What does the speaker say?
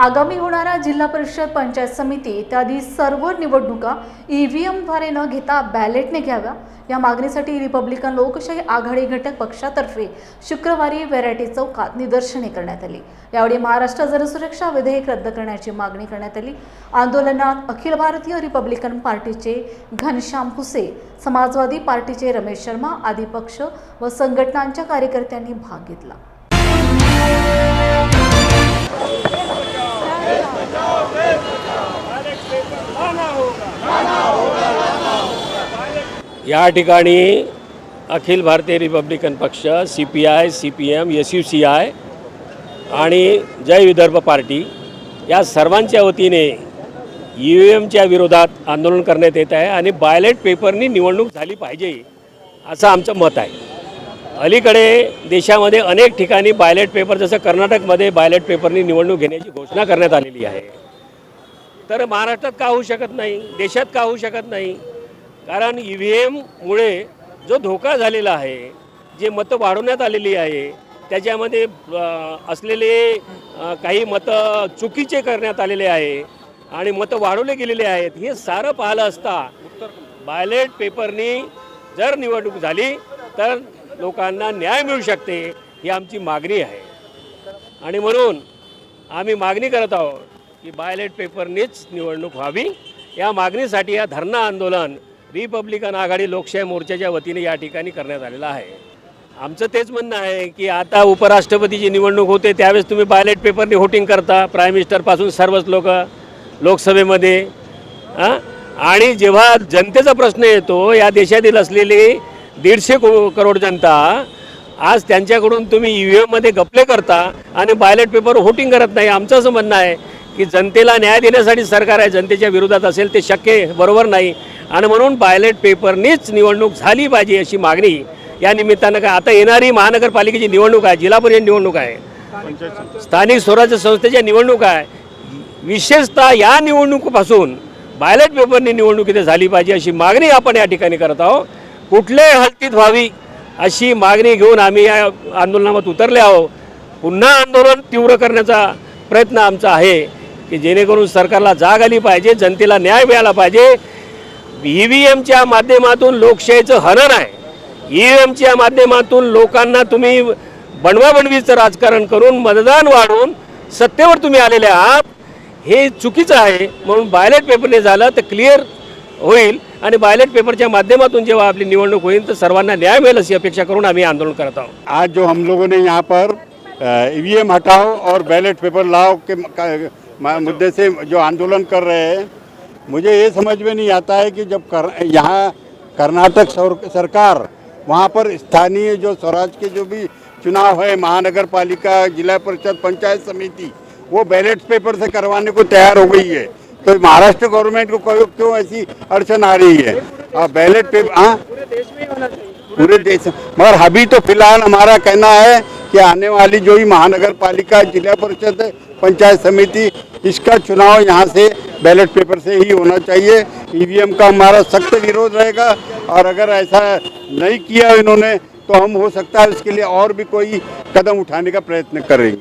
आगामी होणाऱ्या जिल्हा परिषद पंचायत समिती इत्यादी सर्व निवडणुका ई व्ही एमद्वारे न घेता बॅलेटने घ्याव्या. या मागणीसाठी रिपब्लिकन लोकशाही आघाडी घटक पक्षातर्फे शुक्रवारी व्हेरायटी चौकात निदर्शने करण्यात आली. यावेळी महाराष्ट्र जनसुरक्षा विधेयक रद्द करण्याची मागणी करण्यात आली. आंदोलनात अखिल भारतीय रिपब्लिकन पार्टीचे घनश्याम हुसे समाजवादी पार्टीचे रमेश शर्मा आदी पक्ष व संघटनांच्या कार्यकर्त्यांनी भाग घेतला. या ठिकाणी Akhil Bharatiya Republican Paksha C P I C P M S U C I आणि जय विदर्भ पार्टी या सर्वांच्या वतीने ई व्ही एमच्या विरोधात आंदोलन करण्यात येत आहे आणि बायलेट पेपरनी निवडणूक झाली पाहिजे असं आमचं मत आहे. अलीकडे देशामध्ये अनेक ठिकाणी बायलेट पेपर जसं कर्नाटकमध्ये बायलेट पेपरनी निवडणूक घेण्याची घोषणा करण्यात आलेली आहे. तर महाराष्ट्रात का होऊ शकत नाही? देशात का होऊ शकत नाही? कारण ई व्ही एममुळे जो धोका झालेला आहे जे मतं वाढवण्यात आलेली आहे त्याच्यामध्ये असलेले काही मतं चुकीचे करण्यात आलेले आहे आणि मतं वाढवले गेलेले आहेत हे सारं पाहिलं असता बायलेट पेपरनी जर निवडणूक झाली तर लोकांना न्याय मिळू शकते ही आमची मागणी आहे. आणि म्हणून आम्ही मागणी करत आहोत की बायलेट पेपरनीच निवडणूक व्हावी. या मागणीसाठी या धरणा आंदोलन रिपब्लिकन आघाडी लोकशाही मोर्चाच्या वतीने या ठिकाणी करण्यात आलेलं आहे. आमचं तेच म्हणणं आहे की आता उपराष्ट्रपतीची निवडणूक होते त्यावेळेस तुम्ही बायलेट पेपरने व्होटिंग करता प्राईम मिनिस्टरपासून सर्वच लोक लोकसभेमध्ये हां? आणि जेव्हा जनतेचा प्रश्न येतो या देशातील असलेली दीडशे को करोड जनता आज त्यांच्याकडून तुम्ही ई व्ही एममध्ये गपले करता आणि बायलेट पेपर व्होटिंग करत नाही. आमचं असं म्हणणं आहे की जनतेला न्याय देण्यासाठी सरकार आहे जनतेच्या विरोधात असेल ते शक्य बरोबर नाही. आणि म्हणून बायलेट पेपरनीच निवडणूक झाली पाहिजे अशी मागणी या निमित्तानं काय आता येणारी महानगरपालिकेची निवडणूक आहे जिल्हा परिषद निवडणूक आहे. स्थानिक स्वराज्य संस्थेच्या निवडणूक आहे. विशेषतः या निवडणुकीपासून बायलेट पेपरनी निवडणूक इथे झाली पाहिजे अशी मागणी आपण या ठिकाणी करत आहोत. कुठल्याही हलतीत व्हावी अशी मागणी घेऊन आम्ही या आंदोलनात उतरले आहोत. पुन्हा आंदोलन तीव्र करण्याचा प्रयत्न आमचा आहे. की जेणेकरून सरकारला जाग आली पाहिजे जनतेला न्याय मिळाला पाहिजे. ई व्ही एमच्या माध्यमातून लोकशाहीचं हनन आहे. ई व्ही एमच्या माध्यमातून लोकांना तुम्ही बनवाबणवीचं राजकारण करून मतदान वाढवून सत्तेवर तुम्ही आलेले आहात हे चुकीचं आहे. म्हणून बायलेट पेपरने झालं तर क्लिअर होईल आणि बायलेट पेपरच्या माध्यमातून जेव्हा आपली निवडणूक होईल तर सर्वांना न्याय मिळेल अशी अपेक्षा करून आम्ही आंदोलन करत आहोत. आज जो हम लोगों ने यहाँ पर ई व्ही एम हटाओ और बैलेट पेपर लाओ के मुद्दे से जो आंदोलन कर रहे हैं, मुझे ये समझ में नहीं आता है कि जब कर, यहाँ कर्नाटक सरकार, वहाँ पर स्थानीय जो स्वराज के जो भी चुनाव है महानगर पालिका जिला परिषद, पंचायत समिति, वो बैलेट पेपर से करवाने को तैयार हो गई है। तो महाराष्ट्र गवर्नमेंट को क्यों ऐसी अड़चन आ रही है? और बैलेट पेपर हाँ पूरे देश। मगर अभी तो फ़िलहाल हमारा कहना है कि आने वाली जो ही महानगर पालिका जिला परिषद, पंचायत समिति, इसका चुनाव यहाँ से बैलेट पेपर से ही होना चाहिए। ईवीएम का हमारा सख्त विरोध रहेगा और अगर ऐसा नहीं किया इन्होंने तो हम हो सकता है इसके लिए और भी कोई कदम उठाने का प्रयत्न करेंगे।